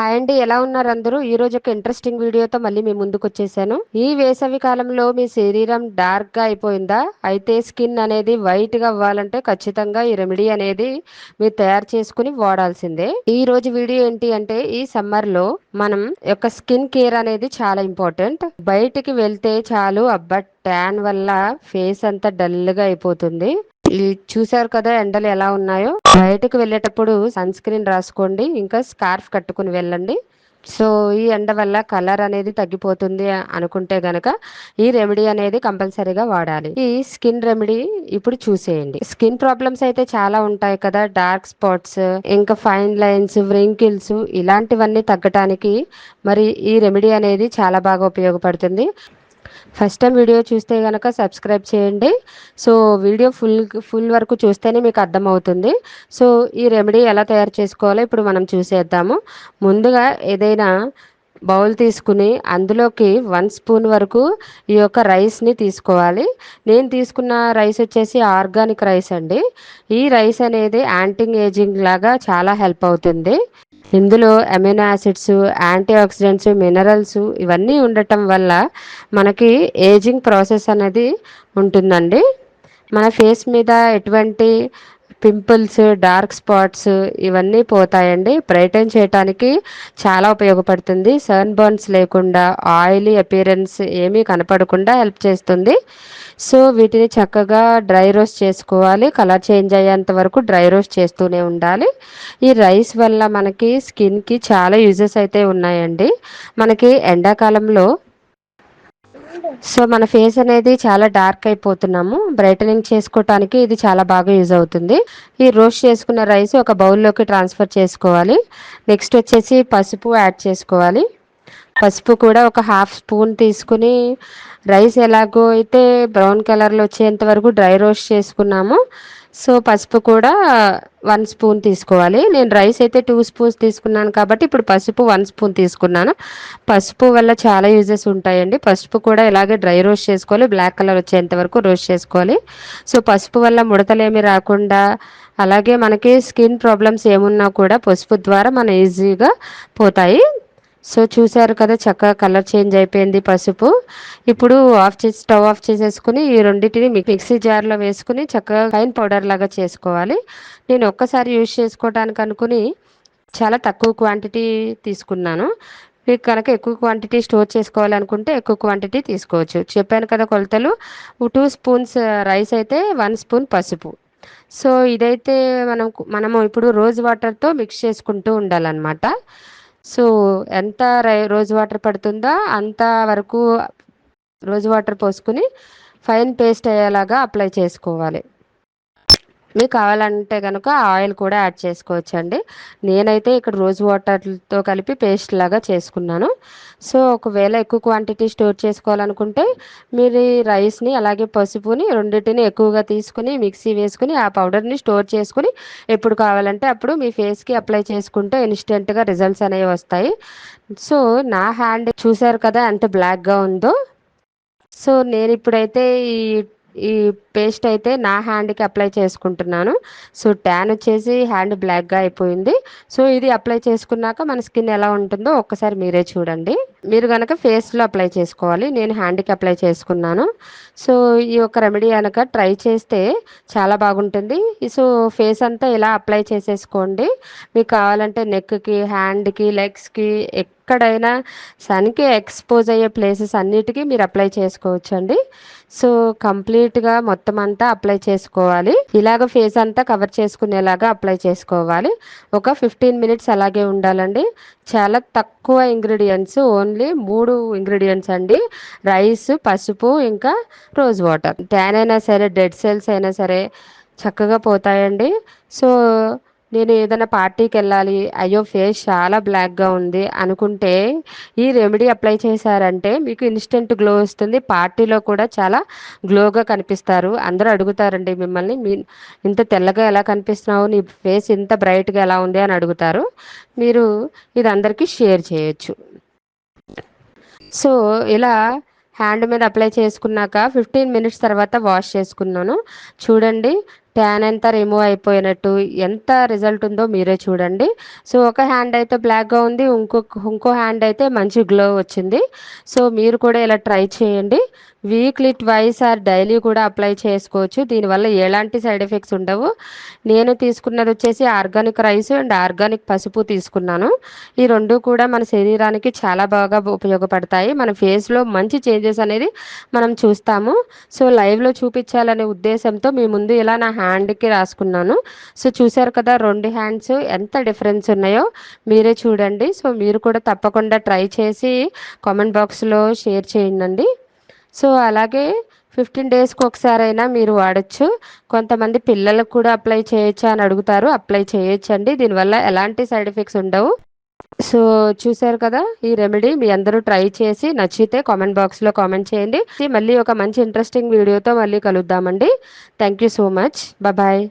Hi అండి ఎలా ఉన్నారు అందరూ? ఈ రోజు ఒక ఇంట్రెస్టింగ్ వీడియోతో మళ్ళీ మీ ముందుకు వచ్చేసాను. ఈ వేసవి కాలంలో మీ శరీరం డార్క్గా అయిపోయిందా? అయితే స్కిన్ అనేది వైట్గా అవ్వాలంటే ఖచ్చితంగా ఈ రెమెడీ అనేది మీరు తయారు చేసుకుని వాడాల్సిందే. ఈ రోజు వీడియో ఏంటి అంటే ఈ సమ్మర్లో మనం యొక్క స్కిన్ కేర్ అనేది చాలా ఇంపార్టెంట్ బయటికి వెళ్తే చాలు అబ్బా ట్యాన్ వల్ల ఫేస్ అంతా డల్గా అయిపోతుంది. చూసారు కదా ఎండలు ఎలా ఉన్నాయో? బయటకు వెళ్ళేటప్పుడు సన్ స్క్రీన్ రాసుకోండి ఇంకా స్కార్ఫ్ కట్టుకుని వెళ్ళండి. సో ఈ ఎండ వల్ల కలర్ అనేది తగ్గిపోతుంది అనుకుంటే గనక ఈ రెమెడీ అనేది కంపల్సరీగా వాడాలి. ఈ స్కిన్ రెమెడీ ఇప్పుడు చూసేయండి. స్కిన్ ప్రాబ్లమ్స్ అయితే చాలా ఉంటాయి కదా డార్క్ స్పాట్స్ ఇంకా ఫైన్ లైన్స్ వ్రింకిల్స్ ఇలాంటివన్నీ తగ్గటానికి మరి ఈ రెమెడీ అనేది చాలా బాగా ఉపయోగపడుతుంది. ఫస్ట్ టైం వీడియో చూస్తే కనుక సబ్స్క్రైబ్ చేయండి. సో వీడియో ఫుల్ ఫుల్ వరకు చూస్తేనే మీకు అర్థమవుతుంది. సో ఈ రెమెడీ ఎలా తయారు చేసుకోవాలో ఇప్పుడు మనం చూసేద్దాము. ముందుగా ఏదైనా బౌల్ తీసుకుని అందులోకి వన్ స్పూన్ వరకు ఈ యొక్క రైస్ని తీసుకోవాలి. నేను తీసుకున్న రైస్ వచ్చేసి ఆర్గానిక్ రైస్ అండి. ఈ రైస్ అనేది యాంటింగ్ ఏజింగ్ లాగా చాలా హెల్ప్ అవుతుంది. ఇందులో amino acids antioxidants minerals ఇవన్నీ ఉండటం వల్ల మనకి ఏజింగ్ ప్రాసెస్ అనేది ఉంటుందండి. మన ఫేస్ మీద ఎటువంటి పింపుల్స్ డార్క్ స్పాట్స్ ఇవన్నీ పోతాయండి. బ్రైటన్ చేయటానికి చాలా ఉపయోగపడుతుంది. సన్ బర్న్స్ లేకుండా ఆయిలీ అపీరెన్స్ ఏమీ కనపడకుండా హెల్ప్ చేస్తుంది. సో వీటిని చక్కగా డ్రై రోస్ట్ చేసుకోవాలి. కలర్ చేంజ్ అయ్యేంత వరకు డ్రై రోస్ట్ చేస్తూనే ఉండాలి. ఈ రైస్ వల్ల మనకి స్కిన్కి చాలా యూజెస్ అయితే ఉన్నాయండి. మనకి ఎండాకాలంలో సో మన ఫేస్ అనేది చాలా డార్క్ అయిపోతున్నాము. బ్రైటనింగ్ చేసుకోవటానికి ఇది చాలా బాగా యూజ్ అవుతుంది. ఈ రోస్ట్ చేసుకున్న రైస్ ఒక బౌల్లోకి ట్రాన్స్ఫర్ చేసుకోవాలి. నెక్స్ట్ వచ్చేసి పసుపు యాడ్ చేసుకోవాలి. పసుపు కూడా ఒక హాఫ్ స్పూన్ తీసుకుని రైస్ ఎలాగో అయితే బ్రౌన్ కలర్లో వచ్చేంత వరకు డ్రై రోస్ట్ చేసుకున్నాము. సో పసుపు కూడా వన్ స్పూన్ తీసుకోవాలి. నేను రైస్ అయితే టూ స్పూన్స్ తీసుకున్నాను కాబట్టి ఇప్పుడు పసుపు వన్ స్పూన్ తీసుకున్నాను. పసుపు వల్ల చాలా యూజెస్ ఉంటాయండి. పసుపు కూడా ఇలాగే డ్రై రోస్ట్ చేసుకోవాలి. బ్లాక్ కలర్ వచ్చేంత వరకు రోస్ట్ చేసుకోవాలి. సో పసుపు వల్ల ముడతలేమి రాకుండా అలాగే మనకి స్కిన్ ప్రాబ్లమ్స్ ఏమున్నా కూడా పసుపు ద్వారా మన ఈజీగా పోతాయి. సో చూసారు కదా చక్కగా కలర్ చేంజ్ అయిపోయింది పసుపు. ఇప్పుడు ఆఫ్ చేసి స్టవ్ ఆఫ్ చేసేసుకుని ఈ రెండింటిని మిక్సీ జార్లో వేసుకుని చక్కగా ఫైన్ పౌడర్ లాగా చేసుకోవాలి. నేను ఒక్కసారి యూజ్ చేసుకోవడానికి అనుకుని చాలా తక్కువ క్వాంటిటీ తీసుకున్నాను. మీకు కనుక ఎక్కువ క్వాంటిటీ స్టోర్ చేసుకోవాలనుకుంటే ఎక్కువ క్వాంటిటీ తీసుకోవచ్చు. చెప్పాను కదా కొలతలు టూ స్పూన్స్ రైస్ అయితే వన్ స్పూన్ పసుపు. సో ఇదైతే మనం మనము ఇప్పుడు రోజ్ వాటర్తో మిక్స్ చేసుకుంటూ ఉండాలన్నమాట. సో ఎంత రోజ్ వాటర్ పడుతుందో? అంత వరకు రోజ్ వాటర్ పోసుకుని ఫైన్ పేస్ట్ అయ్యేలాగా అప్లై చేసుకోవాలి. మీకు కావాలంటే కనుక ఆయిల్ కూడా యాడ్ చేసుకోవచ్చు అండి నేనైతే ఇక్కడ రోజ్ వాటర్తో కలిపి పేస్ట్ లాగా చేసుకున్నాను. సో ఒకవేళ ఎక్కువ క్వాంటిటీ స్టోర్ చేసుకోవాలనుకుంటే మీరు ఈ రైస్ని అలాగే పసుపుని రెండింటిని ఎక్కువగా తీసుకుని మిక్సీ వేసుకుని ఆ పౌడర్ని స్టోర్ చేసుకుని ఎప్పుడు కావాలంటే అప్పుడు మీ ఫేస్కి అప్లై చేసుకుంటే ఇన్స్టెంట్గా రిజల్ట్స్ అనేవి వస్తాయి. సో నా హ్యాండ్ చూసారు కదా ఎంత బ్లాక్గా ఉందో. సో నేను ఇప్పుడైతే ఈ ఈ పేస్ట్ అయితే నా హ్యాండ్కి అప్లై చేసుకుంటున్నాను. సో ట్యాన్ వచ్చేసి హ్యాండ్ బ్లాక్గా అయిపోయింది. సో ఇది అప్లై చేసుకున్నాక మన స్కిన్ ఎలా ఉంటుందో ఒక్కసారి మీరే చూడండి. మీరు కనుక ఫేస్లో అప్లై చేసుకోవాలి. నేను హ్యాండ్కి అప్లై చేసుకున్నాను. సో ఈ యొక్క రెమెడీ కనుక ట్రై చేస్తే చాలా బాగుంటుంది. సో ఫేస్ అంతా ఇలా అప్లై చేసేసుకోండి. మీకు కావాలంటే నెక్కి హ్యాండ్కి లెగ్స్కి ఎక్కడైనా సన్కి ఎక్స్పోజ్ అయ్యే ప్లేసెస్ అన్నిటికీ మీరు అప్లై చేసుకోవచ్చండి. సో కంప్లీట్గా మొత్తం మొత్తం అంతా అప్లై చేసుకోవాలి. ఇలాగ ఫేస్ అంతా కవర్ చేసుకునేలాగా అప్లై చేసుకోవాలి. ఒక ఫిఫ్టీన్ మినిట్స్ అలాగే ఉండాలండి. చాలా తక్కువ ఇంగ్రీడియంట్స్ ఓన్లీ మూడు ఇంగ్రీడియంట్స్ అండి. రైస్ పసుపు ఇంకా రోజ్ వాటర్. ట్యాన్ అయినా సరే డెడ్ సెల్స్ అయినా సరే చక్కగా పోతాయండి. సో నేను ఏదైనా పార్టీకి వెళ్ళాలి అయ్యో ఫేస్ చాలా బ్లాక్గా ఉంది అనుకుంటే ఈ రెమెడీ అప్లై చేశారంటే మీకు ఇన్స్టెంట్ గ్లో వస్తుంది. పార్టీలో కూడా చాలా గ్లోగా కనిపిస్తారు. అందరూ అడుగుతారండి మిమ్మల్ని మీ ఇంత తెల్లగా ఎలా కనిపిస్తున్నావు నీ ఫేస్ ఇంత బ్రైట్గా ఎలా ఉంది అని అడుగుతారు. మీరు ఇది అందరికీ షేర్ చేయొచ్చు. సో ఇలా హ్యాండ్ మీద అప్లై చేసుకున్నాక ఫిఫ్టీన్ మినిట్స్ తర్వాత వాష్ చేసుకున్నాను. చూడండి ట్యాన్ అంతా రిమూవ్ అయిపోయినట్టు ఎంత రిజల్ట్ ఉందో మీరే చూడండి. సో ఒక హ్యాండ్ అయితే బ్లాక్గా ఉంది ఇంకొక ఇంకో హ్యాండ్ అయితే మంచి గ్లో వచ్చింది. సో మీరు కూడా ఇలా ట్రై చేయండి. వీక్లీ ట్వైస్ ఆర్ డైలీ కూడా అప్లై చేసుకోవచ్చు. దీనివల్ల ఎలాంటి సైడ్ ఎఫెక్ట్స్ ఉండవు. నేను తీసుకున్నది వచ్చేసి ఆర్గానిక్ రైస్ అండ్ ఆర్గానిక్ పసుపు తీసుకున్నాను. ఈ రెండు కూడా మన శరీరానికి చాలా బాగా ఉపయోగపడతాయి. మన ఫేస్లో మంచి చేంజెస్ అనేది మనం చూస్తాము. సో లైవ్లో చూపించాలనే ఉద్దేశంతో మీ ముందు ఇలా నా హ్యాండ్కి రాసుకున్నాను. సో చూసారు కదా రెండు హ్యాండ్స్ ఎంత డిఫరెన్స్ ఉన్నాయో మీరే చూడండి. సో మీరు కూడా తప్పకుండా ట్రై చేసి కామెంట్ బాక్స్లో షేర్ చేయండి. సో అలాగే ఫిఫ్టీన్ డేస్కి ఒకసారైనా మీరు వాడచ్చు. కొంతమంది పిల్లలకు కూడా అప్లై చేయొచ్చు అని అడుగుతారు. అప్లై చేయొచ్చండి. దీనివల్ల ఎలాంటి సైడ్ ఎఫెక్ట్స్ ఉండవు. సో చూసారు కదా ఈ రెమెడీ మీ అందరూ ట్రై చేసి నచ్చితే కామెంట్ బాక్స్లో కామెంట్ చేయండి. మళ్ళీ ఒక మంచి ఇంట్రెస్టింగ్ వీడియోతో మళ్ళీ కలుద్దామండి. Thank you so much. Bye